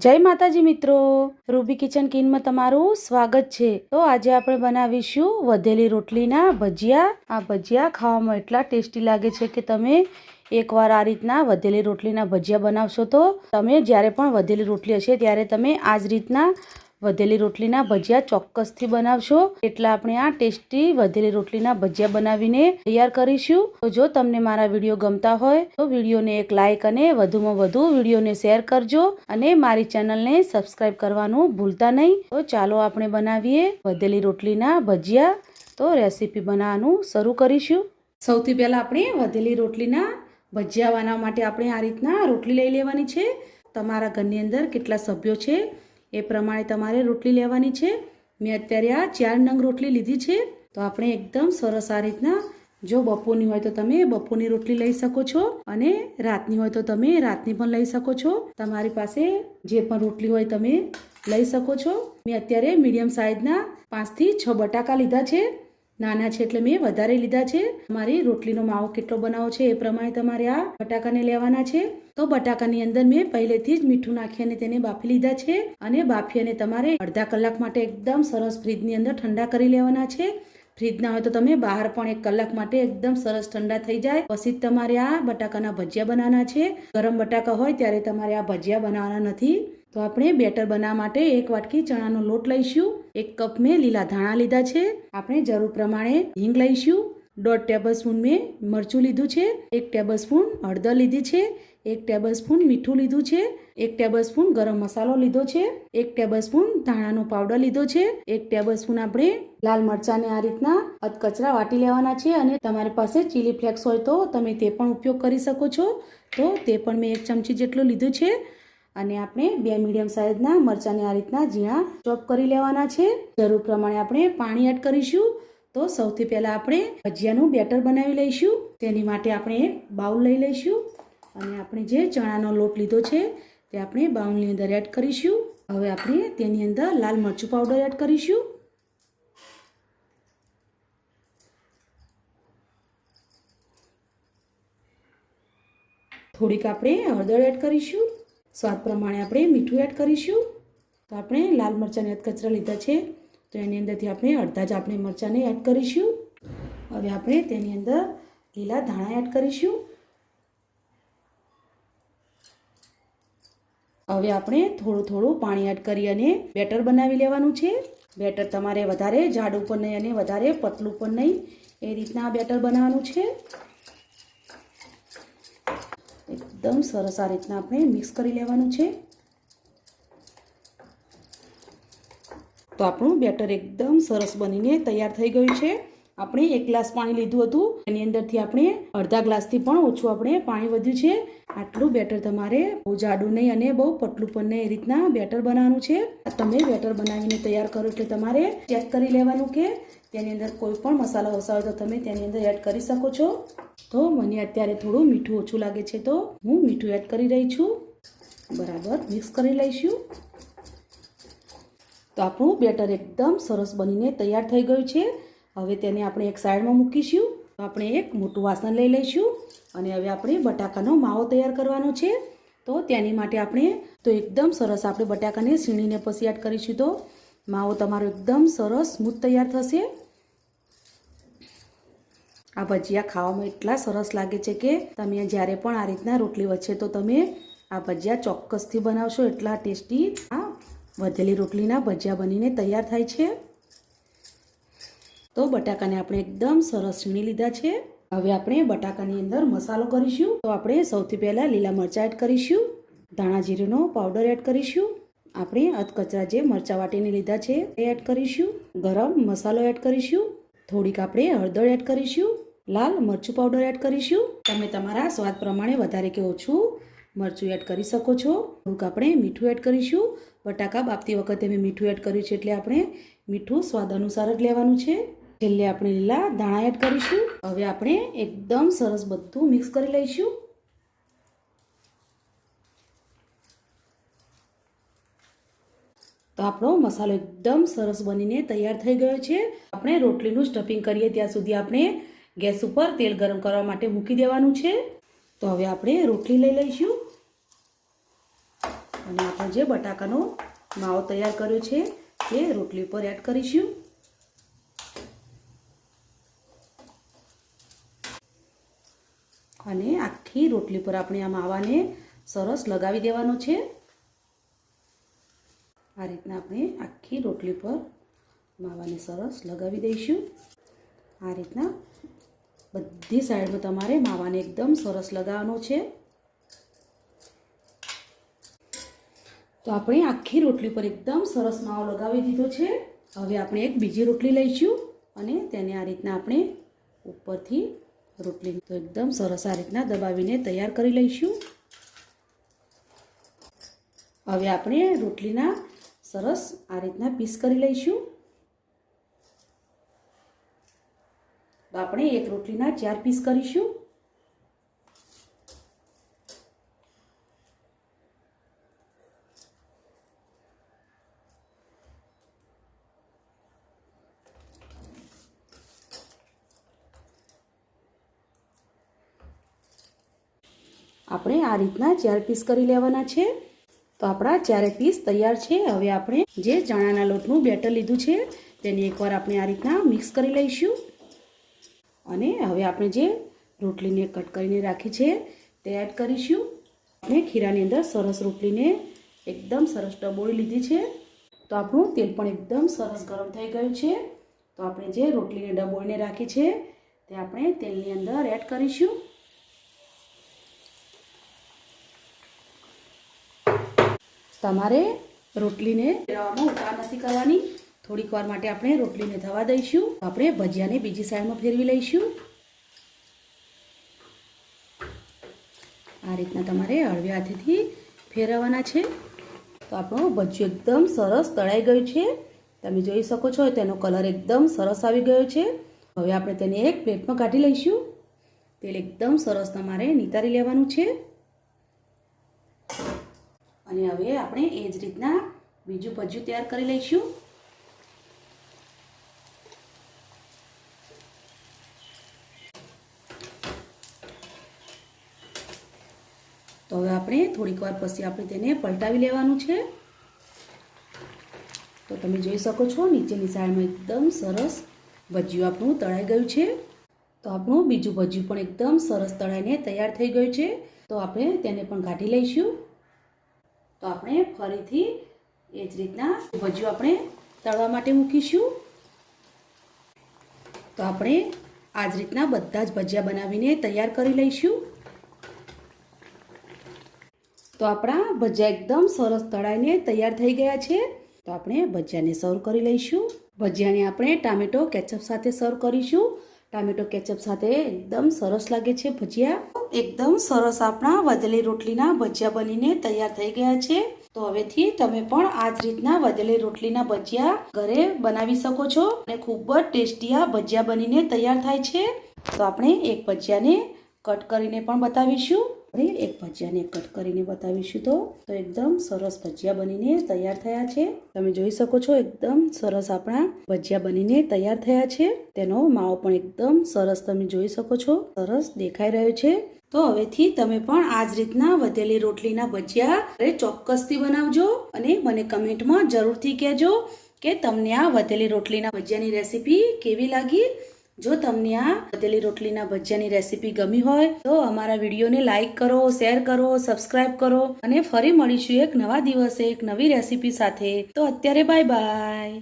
જય માતાજી મિત્રો. રૂબી કિચન કિનમાં તમારું સ્વાગત છે. તો આજે આપણે બનાવીશું વધેલી રોટલીના ભજીયા. આ ભજીયા ખાવામાં એટલા ટેસ્ટી લાગે છે કે તમે એકવાર આ રીતના વધેલી રોટલીના ભજીયા બનાવશો તો તમે જ્યારે પણ વધેલી રોટલી હશે ત્યારે તમે આ જ રીતના વધેલી રોટલીના ભજીયા ચોક્કસથી બનાવશો. એટલા આપણે આ ટેસ્ટી વધેલી રોટલીના ભજીયા બનાવીને તૈયાર કરીશું. તો જો તમને મારા વીડિયો ગમતા હોય, તો વિડીયોને એક લાઇક અને વધુમાં વધુ વિડીયોને શેર કરજો અને મારી ચેનલને સબસ્ક્રાઇબ કરવાનું ભૂલતા નહીં. તો ચાલો આપણે બનાવીએ વધેલી રોટલીના ભજીયા. તો રેસીપી બનાવવાનું શરૂ કરીશું. સૌથી પહેલાં આપણે વધેલી રોટલીના ભજીયા બનાવવા માટે આપણે આ રીતના રોટલી લઈ લેવાની છે. તમારા ઘરની અંદર કેટલા સભ્યો છે? એ પ્રમાણે તમારે રોટલી લેવાની છે. મેં અત્યારે આ ચાર નંગ રોટલી લીધી છે. તો આપણે એકદમ સરસ આ રીતના જો બપોરની હોય તો તમે બપોરની રોટલી લઈ શકો છો અને રાતની હોય તો તમે રાતની પણ લઈ શકો છો. તમારી પાસે જે પણ રોટલી હોય તમે લઈ શકો છો. મેં અત્યારે મીડિયમ સાઇઝના પાંચથી છ બટાકા લીધા છે. નાના છે એટલે મેં વધારે લીધા છે. તમારી રોટલીનો માવો કેટલો બનાવો છે એ પ્રમાણે તમારે આ બટાકાને લેવાના છે. તો બટાકાની અંદર મેં પહેલેથી જ મીઠું નાખી અને તેને બાફી લીધા છે. અને બાફી અને તમારે અડધા કલાક માટે એકદમ સરસ ફ્રીજની અંદર ઠંડા કરી લેવાના છે. ફ્રીજના હોય તો તમે બહાર પણ એક કલાક માટે એકદમ સરસ ઠંડા થઈ જાય. પછી તમારે આ બટાકાના ભજીયા બનાવવાના છે. ગરમ બટાકા હોય ત્યારે તમારે આ ભજીયા બનાવવાના નથી. તો આપણે બેટર બનાવવા માટે એક વાટકી ચણાનો લોટ લઈશું. એક કપ મેં લીલા ધાણા લીધા છે. આપણે જરૂર પ્રમાણે હિંગ લઈશું. દોઢ ટેબલ સ્પૂન મેં મરચું લીધું છે. એક ટેબલ સ્પૂન હળદર લીધી છે. એક ટેબલ સ્પૂન મીઠું લીધું છે, એક ટેબલ સ્પૂન ગરમ મસાલો લીધો છે, એક ટેબલ સ્પૂન ધાણાનો પાવડર લીધો છે, એક ટેબલ સ્પૂન આપણે લાલ મરચાંને આ રીતના અધકચરા વાટી લેવાના છે અને તમારી પાસે ચીલી ફ્લેક્સ હોય તો તમે તે પણ ઉપયોગ કરી શકો છો. તો તે પણ મેં એક ચમચી જેટલું લીધું છે અને આપણે બે મીડિયમ સાઇઝના મરચાંને આ રીતના ઝીણા ચોપ કરી લેવાના છે. જરૂર પ્રમાણે આપણે પાણી એડ કરીશું. તો સૌથી પહેલાં આપણે ભજીયાનું બેટર બનાવી લઈશું. તેની માટે આપણે એક બાઉલ લઈ લઈશું. અને આપણે જે ચણાનો લોટ લીધો છે, તે આપણે બાઉલની અંદર એડ કરીશું. હવે આપણે તેની અંદર લાલ મરચું પાવડર એડ કરીશું. થોડીક આપણે હળદર એડ કરીશું. સ્વાદ પ્રમાણે આપણે મીઠું એડ કરીશું. તો આપણે લાલ મરચાંને કચરા લીધા છે, તો એની અંદરથી આપણે અડધા જ આપણે મરચાંને એડ કરીશું. હવે આપણે તેની અંદર લીલા ધાણા એડ કરીશું. હવે આપણે થોડું થોડું પાણી એડ કરી અને બેટર બનાવી લેવાનું છે. બેટર તમારે વધારે જાડું પણ નહીં અને વધારે પતલું પણ નહીં એ રીતના બેટર બનાવવાનું છે. એકદમ સરસ આ રીતના આપણે મિક્સ કરી લેવાનું છે. તો આપણું બેટર એકદમ સરસ બનીને તૈયાર થઈ ગયું છે. આપણે એક ગ્લાસ પાણી લીધું હતું. એની અંદરથી આપણે અડધા ગ્લાસથી પણ ઓછું આપણે પાણી વધ્યું છે. આટલું બેટર તમારે બહુ જાડું નહીં અને બહુ પતલું પણ નહીં. એ રીતના બેટર બનાવવાનું છે. તમે બેટર બનાવીને તૈયાર કરો એટલે તમારે ચેક કરી લેવાનું કે તેની અંદર કોઈ પણ મસાલો વસાવો તો તમે તેની અંદર એડ કરી શકો છો. તો મને અત્યારે થોડું મીઠું ઓછું લાગે છે તો હું મીઠું એડ કરી રહી છું. બરાબર, મિક્સ કરી લઈશું. તો આપણું બેટર એકદમ સરસ બનીને તૈયાર થઈ ગયું છે. હવે તેને આપણે એક સાઈડમાં મૂકીશું. તો આપણે એક મોટું વાસણ લઈ લઈશું અને હવે આપણે બટાકાનો માવો તૈયાર કરવાનો છે. તો તેની માટે આપણે તો એકદમ સરસ આપણે બટાકાને સીણીને પછી કરીશું તો માવો તમારો એકદમ સરસ સ્મૂથ તૈયાર થશે. આ ભજીયા ખાવામાં એટલા સરસ લાગે છે કે તમે જ્યારે પણ આ રીતના રોટલી વચ્ચે તો તમે આ ભજીયા ચોક્કસથી બનાવશો. એટલા ટેસ્ટી આ વધેલી રોટલીના ભજીયા બનીને તૈયાર થાય છે. તો બટાકાને આપણે એકદમ સરસ છીણી લીધા છે. હવે આપણે બટાકાની અંદર મસાલો કરીશું. તો આપણે સૌથી પહેલાં લીલા મરચાં એડ કરીશું. ધાણા જીરુંનો પાવડર એડ કરીશું. આપણે અધકચરા જે મરચાં વાટીને લીધા છે એ એડ કરીશું. ગરમ મસાલો એડ કરીશું. થોડીક આપણે હળદર એડ કરીશું. લાલ મરચું પાવડર એડ કરીશું. તમે તમારા સ્વાદ પ્રમાણે વધારે કે ઓછું મરચું એડ કરી શકો છો. થોડુંક આપણે મીઠું એડ કરીશું. બટાકા બાફતી વખતે મેં મીઠું એડ કર્યું છે એટલે આપણે મીઠું સ્વાદ અનુસાર જ લેવાનું છે. છેલ્લે આપણે લીલા ધાણા એડ કરીશું. હવે આપણે એકદમ સરસ બધું મિક્સ કરી લઈશું. તો આપણો મસાલો એકદમ સરસ બનીને તૈયાર થઈ ગયો છે. આપણે રોટલીનું સ્ટફિંગ કરીએ ત્યાં સુધી આપણે ગેસ ઉપર તેલ ગરમ કરવા માટે મૂકી દેવાનું છે. તો હવે આપણે રોટલી લઈ લઈશું. અને આપણે જે બટાકાનો માવો તૈયાર કર્યો છે તે રોટલી ઉપર એડ કરીશું. અને આખી રોટલી પર આપણે આ માવાને સરસ લગાવી દેવાનો છે. આ રીતના આપણે આખી રોટલી પર માવાને સરસ લગાવી દઈશું. આ રીતના બધી સાઈડમાં તમારે માવાને એકદમ સરસ લગાવવાનો છે. તો આપણે આખી રોટલી પર એકદમ સરસ માવો લગાવી દીધો છે. હવે આપણે એક બીજી રોટલી લઈશું અને તેને આ રીતના આપણે ઉપરથી રોટલી તો એકદમ સરસ આ રીતના દબાવીને તૈયાર કરી લઈશું. હવે આપણે રોટલીના સરસ આ રીતના પીસ કરી લઈશું. તો આપણે એક રોટલીના ચાર પીસ કરીશું. આપણે આ રીતના ચાર પીસ કરી લેવાના છે. તો આપણા ચારે પીસ તૈયાર છે. હવે આપણે જે ચણાના લોટનું બેટર લીધું છે, તેને એકવાર આપણે આ રીતના મિક્સ કરી લઈશું. અને હવે આપણે જે રોટલીને કટ કરીને રાખી છે, તે એડ કરીશું. આપણે ખીરાની અંદર સરસ રોટલીને એકદમ સરસ ડબોળી લીધી છે. તો આપણું તેલ પણ એકદમ સરસ ગરમ થઈ ગયું છે. તો આપણે જે રોટલીને ડબોળીને રાખી છે, તે આપણે તેલની અંદર એડ કરીશું. તમારે રોટલીને રવામાં ઉતાર નથી કરવાની. થોડીક વાર માટે આપણે રોટલીને થવા દઈશું. આપણે ભજીયાને બીજી સાઈડમાં ફેરવી લઈશું. આ રીતના તમારે હળવે હાથેથી ફેરવવાના છે. તો આપણું ભજીયું એકદમ સરસ તળાઈ ગયું છે. તમે જોઈ શકો છો તેનો કલર એકદમ સરસ આવી ગયો છે. હવે આપણે તેને એક પ્લેટમાં કાઢી લઈશું. તેલ એકદમ સરસ તમારે નિતારી લેવાનું છે. અને હવે આપણે એ જ રીતના બીજું ભજીયું તૈયાર કરી લઈશું. તો હવે આપણે થોડીક વાર પછી આપણે તેને પલટાવી લેવાનું છે. તો તમે જોઈ શકો છો, નીચેની સાઈડમાં એકદમ સરસ ભજીયું આપણું તળાઈ ગયું છે. તો આપણું બીજું ભજીયું પણ એકદમ સરસ તળાઈને તૈયાર થઈ ગયું છે. તો આપણે તેને પણ કાઢી લઈશું. તો આપણે ફરીથી એ જ રીતના ભજીયું આપણે તળવા માટે મૂકીશું. તો આપણે આ જ રીતના બધા જ ભજીયા બનાવીને તૈયાર કરી લઈશું. તો આપણા ભજીયા એકદમ સરસ તળાઈને તૈયાર થઈ ગયા છે. તો આપણે ભજીયાને સર્વ કરી લઈશું. ભજીયાને આપણે ટામેટો કેચઅપ સાથે સર્વ કરીશું. ટામેટો કેચઅપ સાથે એકદમ સરસ લાગે છે ભજીયા. એકદમ સરસ આપણા વધેલી રોટલીના ભજીયા બનીને તૈયાર થઈ ગયા છે. તો હવેથી તમે પણ આ જ રીતના વધેલી રોટલીના ભજીયા ઘરે બનાવી શકો છો અને ખૂબ જ ટેસ્ટી આ ભજીયા બનીને તૈયાર થાય છે. તો આપણે એક ભજીયાને કટ કરીને પણ બતાવીશું. અને એક ભજીયાને કટ કરીને બતાવીશું તો. તો એકદમ સરસ ભજીયા બનીને તૈયાર થયા છે. તમે જોઈ શકો છો એકદમ સરસ આપણા ભજીયા બનીને તૈયાર થયા છે. તેનો માવો પણ એકદમ સરસ તમે જોઈ શકો છો. સરસ દેખાઈ રહ્યો છે. તો હવેથી તમે પણ આ જ રીતના વધેલી રોટલીના ભજીયા ચોક્કસથી બનાવજો અને મને કમેન્ટમાં જરૂરથી કહેજો કે તમને આ વધેલી રોટલીના ભજીયાની રેસીપી કેવી લાગી? જો તમને આ વધેલી રોટલીના ભજીયાની રેસીપી ગમી હોય તો અમારા વિડીયોને લાઇક કરો, શેર કરો, સબસ્ક્રાઇબ કરો અને ફરી મળીશું એક નવા દિવસે એક નવી રેસીપી સાથે. તો અત્યારે બાય બાય.